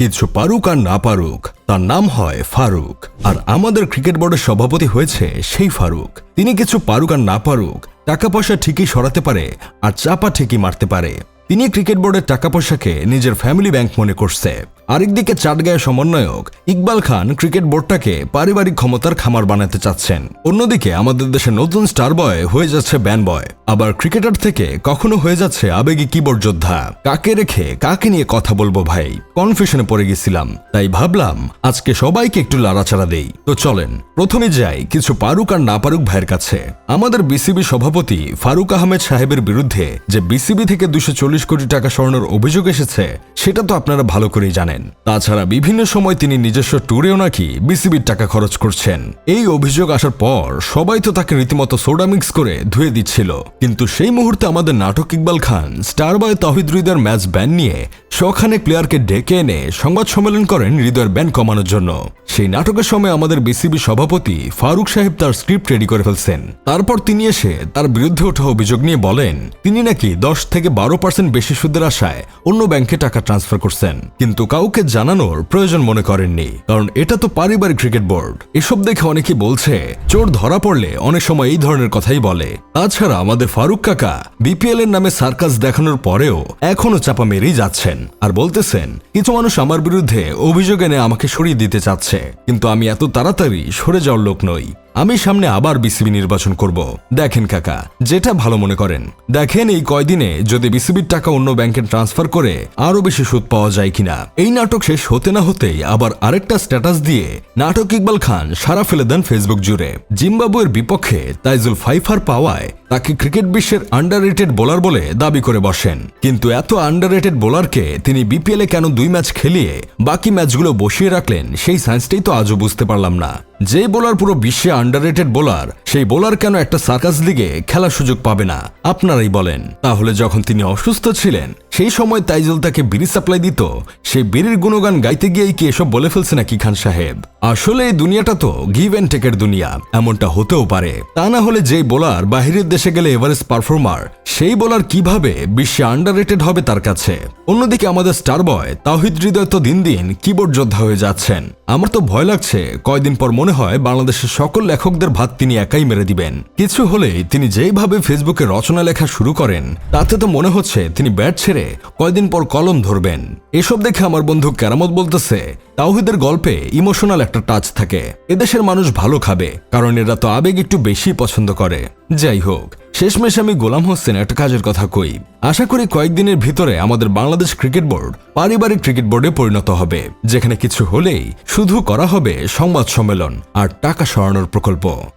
কিছু পারুক আর না পারুক, তার নাম হয় ফারুক। আর আমাদের ক্রিকেট বোর্ডের সভাপতি হয়েছে সেই ফারুক। তিনি কিছু পারুক আর না পারুক, টাকা পয়সা ঠিকই সরাতে পারে আর চাপা ঠিকই মারতে পারে। তিনি ক্রিকেট বোর্ডের টাকা পয়সাকে নিজের ফ্যামিলি ব্যাংক মনে করছে। আরেকদিকে চাটগাঁয়ের সমন্বয়ক ইকবাল খান ক্রিকেট বোর্ডটাকে পারিবারিক ক্ষমতার খামার বানাতে চাচ্ছেন। অন্যদিকে আমাদের দেশে নতুন স্টার বয় হয়ে যাচ্ছে ব্যান বয়। আবার ক্রিকেটার থেকে কখনো হয়ে যাচ্ছে আবেগী কিবোর্ড যোদ্ধা। কাকে রেখে কাকে নিয়ে কথা বলব ভাই? কনফিউশনে পড়ে গেছিলাম, তাই ভাবলাম আজকে সবাইকে একটু লাড়াচাড়া দেই। তো চলেন, প্রথমে যাই কিছু পারুক আর না পারুক ভাইয়ের কাছে। আমাদের বিসিবি সভাপতি ফারুক আহমেদ সাহেবের বিরুদ্ধে যে বিসিবি থেকে দুশো কোটি টাকা সরানোর অভিযোগ এসেছে সেটা তো আপনারা ভালো করেই জানেন। তাছাড়া বিভিন্ন সময় তিনি নিজস্ব ট্যুরেও নাকি বিসিবির টাকা খরচ করছেন। এই অভিযোগ আসার পর সবাই তো তাকে রীতিমতো সোডা মিক্স করে ধুয়ে দিচ্ছিল। কিন্তু সেই মুহূর্তে আমাদের নাটক Iqbal Khan, star boy Tohid match ban নিয়ে শখানে প্লেয়ারকে ডেকে এনে সংবাদ সম্মেলন করেন হৃদয়ের ব্যান কমানোর জন্য। সেই নাটকের সময় আমাদের বিসিবি সভাপতি ফারুক সাহেব তার স্ক্রিপ্ট রেডি করে ফেলছেন। তারপর তিনি এসে তার বিরুদ্ধে ওঠা অভিযোগ নিয়ে বলেন, তিনি নাকি দশ থেকে বারো পার্সেন্ট বেশি সুদের আশায় অন্য ব্যাংকে টাকা ট্রান্সফার করছেন। কিন্তু কাউকে জানানোর প্রয়োজন মনে করেননি, কারণ এটা তো পারিবারিক ক্রিকেট বোর্ড এসব দেখে অনেকে বলছে, চোর ধরা পড়লে অনেক সময় এই ধরনের কথাই বলে। তাছাড়া আমাদের ফারুক কাকা বিপিএল এর নামে সার্কাস দেখানোর পরেও এখনও চাপা মেরেই যাচ্ছেন। আর বলতেছেন, কিছু মানুষ আমার বিরুদ্ধে অভিযোগ এনে আমাকে সরিয়ে দিতে চাচ্ছে, কিন্তু আমি এত তাড়াতাড়ি সরে যাওয়ার লোক নই। আমি সামনে আবার বিসিবি নির্বাচন করব। দেখেন কাকা, যেটা ভালো মনে করেন। দেখেন এই কয়দিনে যদি বিসিবির টাকা অন্য ব্যাংকে ট্রান্সফার করে আরও বেশি সুদ পাওয়া যায় কিনা। এই নাটক শেষ হতে না হতেই আবার আরেকটা স্ট্যাটাস দিয়ে নাটক ইকবাল খান সারা ফেলে দেন ফেসবুক জুড়ে। জিম্বাবুয়ের বিপক্ষে তাইজুল ফাইফার পাওয়ায় তাকে ক্রিকেট বিশ্বের আন্ডার বোলার বলে দাবি করে বসেন। কিন্তু এত আন্ডার বোলারকে তিনি বিপিএলে কেন দুই ম্যাচ খেলিয়ে বাকি ম্যাচগুলো বসিয়ে রাখলেন, সেই সায়েন্সটাই তো আজও বুঝতে পারলাম না। যে বোলার পুরো বিশ্বে আন্ডাররেটেড বোলার সেই বোলার কেন একটা সার্কাস লিগে খেলার সুযোগ পাবে না? আপনারাই বলেন। তাহলে যখন তিনি অসুস্থ ছিলেন, সেই সময় তাইজুল তাকে বিড়ি সাপ্লাই দিত সেই বীরের গুণগান গাইতে গিয়েই কি এসব বলে ফেলছে নাকি খান সাহেব? আসলে এই দুনিয়াটা তো গিভ অ্যান্ড টেকের দুনিয়া। এমনটা হতেও পারে। তা না হলে যেই বোলার বাহিরের দেশে গেলে এভারেস্ট পারফর্মার সেই বোলার কীভাবে বিশ্বে আন্ডার হবে তার কাছে? অন্যদিকে আমাদের স্টার বয় তাহিদ হৃদয় তো দিন দিন কিবোর্ড যোদ্ধা হয়ে যাচ্ছেন। আমার তো ভয় লাগছে। কয়দিন পর মনে হয় বাংলাদেশের সকল লেখকদের ভাত তিনি একাই মেরে দিবেন। কিছু হলেই তিনি যেইভাবে ফেসবুকে রচনা লেখা শুরু করেন, তাতে তো মনে হচ্ছে তিনি ব্যাট ছেড়ে কয়দিন পর কলম ধরবেন। এসব দেখে আমার বন্ধু কেরামত বলতেছে, তাওহিদের গল্পে ইমোশনাল একটা টাচ থাকে। এদেশের মানুষ ভালো খাবে, কারণ এরা তো আবেগ একটু বেশি পছন্দ করে। যাই হোক শেষমেশ আমি গোলাম হোসেন একটা কাজের কথা কই। আশা করি কয়েকদিনের ভিতরে আমাদের বাংলাদেশ ক্রিকেট বোর্ড পারিবারিক ক্রিকেট বোর্ডে পরিণত হবে, যেখানে কিছু হলেই শুধু করা হবে সংবাদ সম্মেলন আর টাকা সরানোর প্রকল্প।